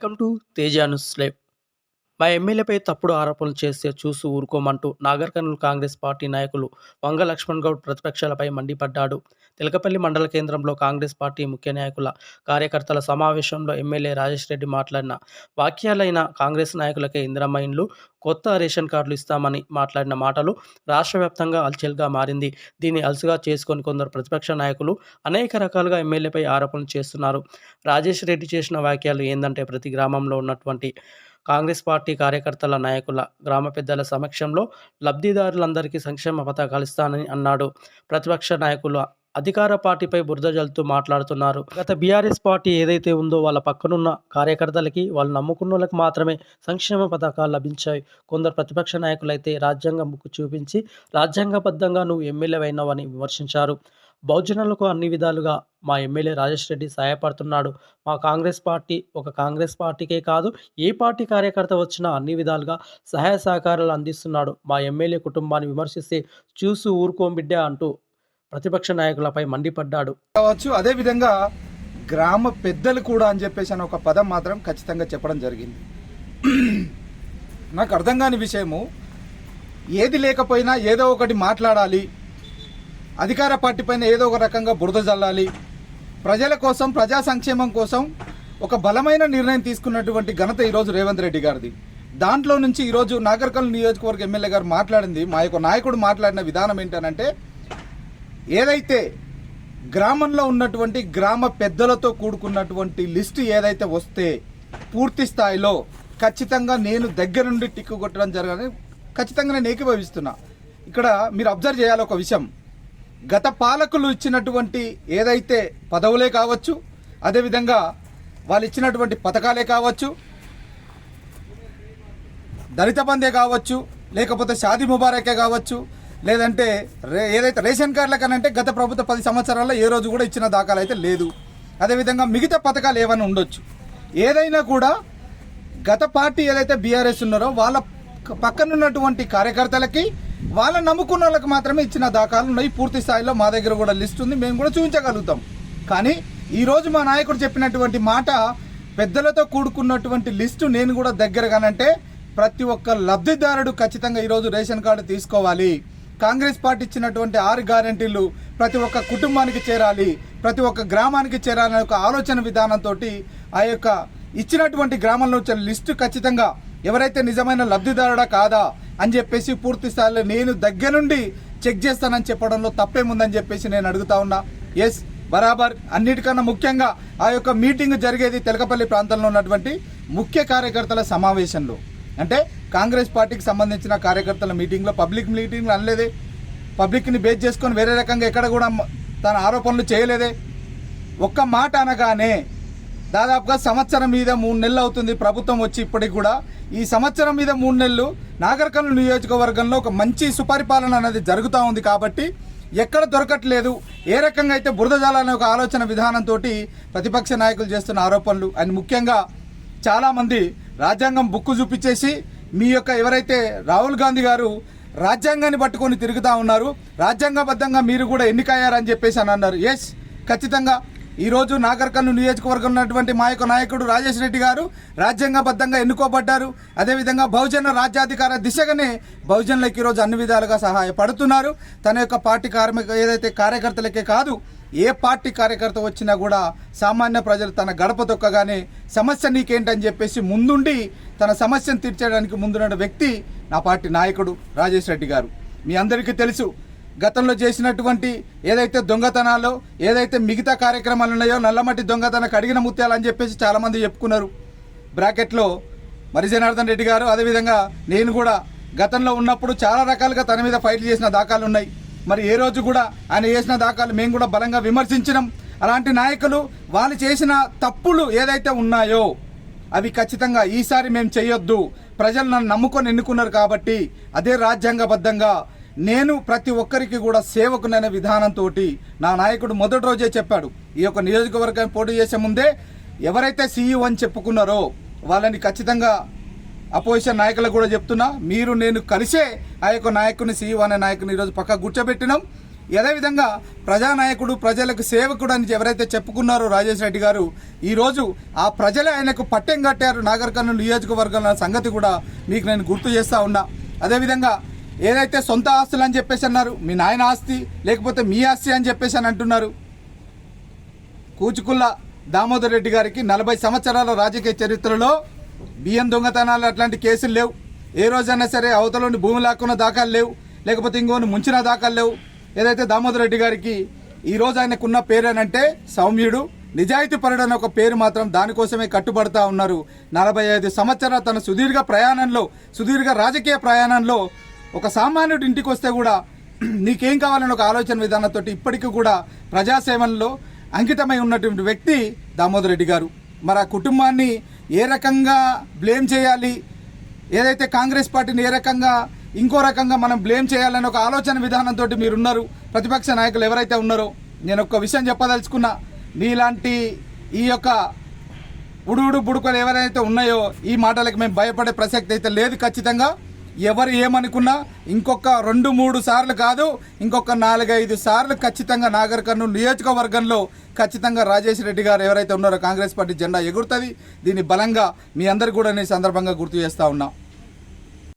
Welcome to Teja news live. మా ఎమ్మెల్యేపై తప్పుడు ఆరోపణలు చేస్తే చూసి ఊరుకోమంటూ నాగర్ కర్నూలు కాంగ్రెస్ పార్టీ నాయకులు వంగ లక్ష్మణ్ గౌడ్ ప్రతిపక్షాలపై మండిపడ్డాడు. తెలకపల్లి మండల కేంద్రంలో కాంగ్రెస్ పార్టీ ముఖ్య నాయకుల కార్యకర్తల సమావేశంలో ఎమ్మెల్యే రాజేష్ రెడ్డి మాట్లాడిన వాక్యాలైన కాంగ్రెస్ నాయకులకే ఇందిరమ్మ ఇండ్లు కొత్త రేషన్ కార్డులు ఇస్తామని మాట్లాడిన మాటలు రాష్ట్ర వ్యాప్తంగా అల్చెల్గా మారింది. దీన్ని అలసుగా చేసుకొని కొందరు ప్రతిపక్ష నాయకులు అనేక రకాలుగా ఎమ్మెల్యేపై ఆరోపణలు చేస్తున్నారు. రాజేష్ రెడ్డి చేసిన వ్యాఖ్యలు ఏంటంటే ప్రతి గ్రామంలో ఉన్నటువంటి కాంగ్రెస్ పార్టీ కార్యకర్తల నాయకుల గ్రామ పెద్దల సమక్షంలో లబ్ధిదారులందరికీ సంక్షేమ పథకాలు ఇస్తానని అన్నాడు. ప్రతిపక్ష నాయకులు అధికార పార్టీపై బురద జల్లుతూ మాట్లాడుతున్నారు. గత బీఆర్ఎస్ పార్టీ ఏదైతే ఉందో వాళ్ళ పక్కనున్న కార్యకర్తలకి వాళ్ళు నమ్ముకున్న వాళ్ళకి మాత్రమే సంక్షేమ పథకాలు లభించాయి. కొందరు ప్రతిపక్ష నాయకులైతే రాజ్యాంగం ముక్కు చూపించి రాజ్యాంగబద్ధంగా నువ్వు ఎమ్మెల్యే అయినావని విమర్శించారు. బహుజనులకు అన్ని విధాలుగా మా ఎమ్మెల్యే రాజేష్ రెడ్డి సహాయపడుతున్నాడు. మా కాంగ్రెస్ పార్టీ ఒక కాంగ్రెస్ పార్టీకే కాదు ఏ పార్టీ కార్యకర్త వచ్చినా అన్ని విధాలుగా సహాయ సహకారాలు అందిస్తున్నాడు. మా ఎమ్మెల్యే కుటుంబాన్ని విమర్శిస్తే చూసి ఊరుకోం బిడ్డ అంటూ ప్రతిపక్ష నాయకులపై మండిపడ్డాడు. కావచ్చు అదే విధంగా గ్రామ పెద్దలు కూడా అని చెప్పేసి అని ఒక పదం మాత్రం ఖచ్చితంగా చెప్పడం జరిగింది. నాకు అర్థం కాని విషయము ఏది లేకపోయినా ఏదో ఒకటి మాట్లాడాలి అధికార పార్టీ పైన ఏదో ఒక రకంగా బురద జల్లాలి. ప్రజల కోసం ప్రజా సంక్షేమం కోసం ఒక బలమైన నిర్ణయం తీసుకున్నటువంటి ఘనత ఈరోజు రేవంత్ రెడ్డి గారిది. దాంట్లో నుంచి ఈరోజు నాగర్కల్ నియోజకవర్గ ఎమ్మెల్యే గారు మాట్లాడింది. మా యొక్క నాయకుడు మాట్లాడిన విధానం ఏంటనంటే ఏదైతే గ్రామంలో ఉన్నటువంటి గ్రామ పెద్దలతో కూడుకున్నటువంటి లిస్టు ఏదైతే వస్తే పూర్తి స్థాయిలో ఖచ్చితంగా నేను దగ్గర నుండి టిక్కు కొట్టడం జరగాలని ఖచ్చితంగా నేను ఏకీభవిస్తున్నా ఇక్కడ మీరు అబ్జర్వ్ చేయాలి ఒక విషయం. గత పాలకులు ఇచ్చినటువంటి ఏదైతే పదవులే కావచ్చు అదేవిధంగా వాళ్ళు ఇచ్చినటువంటి పథకాలే కావచ్చు దళిత బందే కావచ్చు లేకపోతే షాదీ ముబారకే కావచ్చు లేదంటే రే ఏదైతే రేషన్ కార్డులకనంటే గత ప్రభుత్వ పది సంవత్సరాల్లో ఏ రోజు కూడా ఇచ్చిన దాఖలు అయితే లేదు. అదేవిధంగా మిగతా పథకాలు ఏమైనా ఉండొచ్చు. ఏదైనా కూడా గత పార్టీ ఏదైతే బీఆర్ఎస్ ఉన్నారో వాళ్ళ పక్కనున్నటువంటి కార్యకర్తలకి వాళ్ళని నమ్ముకున్న వాళ్ళకి మాత్రమే ఇచ్చిన దాఖలు ఉన్నాయి. పూర్తి స్థాయిలో మా దగ్గర కూడా లిస్ట్ ఉంది. మేము కూడా చూపించగలుగుతాం. కానీ ఈ రోజు మా నాయకుడు చెప్పినటువంటి మాట పెద్దలతో కూడుకున్నటువంటి లిస్టు నేను కూడా దగ్గరగానంటే ప్రతి ఒక్క లబ్ధిదారుడు ఖచ్చితంగా ఈరోజు రేషన్ కార్డు తీసుకోవాలి. కాంగ్రెస్ పార్టీ ఇచ్చినటువంటి ఆరు గ్యారంటీలు ప్రతి ఒక్క కుటుంబానికి చేరాలి. ప్రతి ఒక్క గ్రామానికి చేరాలనే ఒక ఆలోచన విధానంతో ఆ యొక్క ఇచ్చినటువంటి గ్రామంలో వచ్చే లిస్టు ఖచ్చితంగా ఎవరైతే నిజమైన లబ్ధిదారుడా కాదా అని చెప్పేసి పూర్తి స్థాయిలో నేను దగ్గర నుండి చెక్ చేస్తానని చెప్పడంలో తప్పేముందని చెప్పేసి నేను అడుగుతా ఉన్నా. ఎస్ బరాబర్. అన్నిటికన్నా ముఖ్యంగా ఆ యొక్క మీటింగ్ జరిగేది తెలకపల్లి ప్రాంతంలో ఉన్నటువంటి ముఖ్య కార్యకర్తల సమావేశంలో. అంటే కాంగ్రెస్ పార్టీకి సంబంధించిన కార్యకర్తల మీటింగ్లో పబ్లిక్ మీటింగ్లు అనలేదే. పబ్లిక్ని బేస్ చేసుకొని వేరే రకంగా ఎక్కడ కూడా తన ఆరోపణలు చేయలేదే. ఒక్క మాట అనగానే దాదాపుగా సంవత్సరం మీద మూడు నెలలు అవుతుంది ప్రభుత్వం వచ్చి ఇప్పటికి కూడా. ఈ సంవత్సరం మీద మూడు నెలలు నాగరికల్ నియోజకవర్గంలో ఒక మంచి సుపరిపాలన అనేది జరుగుతూ ఉంది కాబట్టి ఎక్కడ దొరకట్లేదు. ఏ రకంగా అయితే బురద జాలనే ఒక ఆలోచన విధానంతో ప్రతిపక్ష నాయకులు చేస్తున్న ఆరోపణలు అండ్ ముఖ్యంగా చాలామంది రాజ్యాంగం బుక్కు చూపించేసి మీ యొక్క ఎవరైతే రాహుల్ గాంధీ గారు రాజ్యాంగాన్ని పట్టుకొని తిరుగుతూ ఉన్నారు రాజ్యాంగబద్ధంగా మీరు కూడా ఎన్నికయ్యారని చెప్పేసి అని అన్నారు. ఎస్ ఖచ్చితంగా. ఈరోజు నాగర్కర్నూలు నియోజకవర్గం ఉన్నటువంటి మా యొక్క నాయకుడు రాజేష్ రెడ్డి గారు రాజ్యాంగబద్ధంగా ఎన్నుకోబడ్డారు. అదేవిధంగా బహుజన రాజ్యాధికార దిశగానే బహుజనులకు ఈరోజు అన్ని విధాలుగా సహాయపడుతున్నారు. తన యొక్క పార్టీ కార్మిక ఏదైతే కార్యకర్తలకే కాదు ఏ పార్టీ కార్యకర్త వచ్చినా కూడా సామాన్య ప్రజలు తన గడప తొక్కగానే సమస్య నీకేంటని చెప్పేసి ముందుండి తన సమస్యను తీర్చడానికి ముందున్న వ్యక్తి నా పార్టీ నాయకుడు రాజేష్ రెడ్డి గారు. మీ అందరికీ తెలుసు గతంలో చేసినటువంటి ఏదైతే దొంగతనాలు ఏదైతే మిగతా కార్యక్రమాలు ఉన్నాయో నల్లమట్టి దొంగతన కడిగిన ముత్యాలు ముత్యాలని చెప్పేసి చాలామంది చెప్పుకున్నారు. బ్రాకెట్లో మరి జనార్దన్ రెడ్డి గారు అదేవిధంగా నేను కూడా గతంలో ఉన్నప్పుడు చాలా రకాలుగా తన మీద ఫైట్లు చేసిన దాఖలు ఉన్నాయి. మరి ఏ రోజు కూడా ఆయన చేసిన దాఖలు మేము కూడా బలంగా విమర్శించినాం. అలాంటి నాయకులు వాళ్ళు చేసిన తప్పులు ఏదైతే ఉన్నాయో అవి ఖచ్చితంగా ఈసారి మేము చేయొద్దు. ప్రజలు నన్ను నమ్ముకొని ఎన్నుకున్నారు కాబట్టి అదే రాజ్యాంగబద్ధంగా నేను ప్రతి ఒక్కరికి కూడా సేవకునైన విధానంతో నా నాయకుడు మొదటి రోజే చెప్పాడు ఈ యొక్క నియోజకవర్గం పోటీ చేసే ముందే ఎవరైతే సీఈఓ అని చెప్పుకున్నారో వాళ్ళని ఖచ్చితంగా అపోజిషన్ నాయకులకు కూడా చెప్తున్నా మీరు నేను కలిసే ఆ యొక్క నాయకుని సీఈఓ అనే నాయకుని ఈరోజు పక్క కూర్చోబెట్టినాం. అదేవిధంగా ప్రజానాయకుడు ప్రజలకు సేవకుడు అని ఎవరైతే చెప్పుకున్నారో రాజేష్ రెడ్డి గారు ఈరోజు ఆ ప్రజలే ఆయనకు పట్టెం కట్టారు నాగర్ నియోజకవర్గం సంగతి కూడా మీకు నేను గుర్తు చేస్తా ఉన్నా. అదేవిధంగా ఏదైతే సొంత ఆస్తులు అని చెప్పేసి అన్నారు మీ నాయన ఆస్తి లేకపోతే మీ ఆస్తి అని చెప్పేసి అని అంటున్నారు. కూచుకుల్ల దామోదర్ రెడ్డి గారికి నలభై సంవత్సరాల రాజకీయ చరిత్రలో బియ్యం దొంగతనాలు అట్లాంటి కేసులు లేవు. ఏ రోజైనా సరే అవతలని భూమి లాక్కున్న దాఖలు లేవు లేకపోతే ఇంకోని ముంచిన దాఖలు లేవు. ఏదైతే దామోదర్ రెడ్డి గారికి ఈ రోజు ఆయనకున్న పేరు అని అంటే సౌమ్యుడు నిజాయితీ పరుడు అనే ఒక పేరు మాత్రం దానికోసమే కట్టుబడతా ఉన్నారు. నలభై ఐదు సంవత్సరాల తన సుదీర్ఘ ప్రయాణంలో సుదీర్ఘ రాజకీయ ప్రయాణంలో ఒక సామాన్యుడి ఇంటికి వస్తే కూడా నీకేం కావాలని ఒక ఆలోచన విధానంతో ఇప్పటికీ కూడా ప్రజాసేవల్లో అంకితమై ఉన్నటువంటి వ్యక్తి దామోదర్ రెడ్డి గారు. మరి ఆ కుటుంబాన్ని ఏ రకంగా బ్లేమ్ చేయాలి? ఏదైతే కాంగ్రెస్ పార్టీని ఏ రకంగా ఇంకో రకంగా మనం బ్లేమ్ చేయాలని ఒక ఆలోచన విధానంతో మీరున్నారు? ప్రతిపక్ష నాయకులు ఎవరైతే ఉన్నారో నేను ఒక విషయం చెప్పదలుచుకున్నా మీలాంటి ఈ యొక్క ఉడుగుడు బుడుకలు ఎవరైతే ఉన్నాయో ఈ మాటలకు మేము భయపడే ప్రసక్తి అయితే లేదు ఖచ్చితంగా. ఎవరు ఏమనుకున్నా ఇంకొక రెండు మూడు సార్లు కాదు ఇంకొక నాలుగైదు సార్లు ఖచ్చితంగా నాగర్ కర్నూలు నియోజకవర్గంలో ఖచ్చితంగా రాజేష్ రెడ్డి గారు ఎవరైతే ఉన్నారో కాంగ్రెస్ పార్టీ జెండా ఎగురుతుంది. దీన్ని బలంగా మీ అందరు కూడా నేను సందర్భంగా గుర్తు చేస్తా ఉన్నా.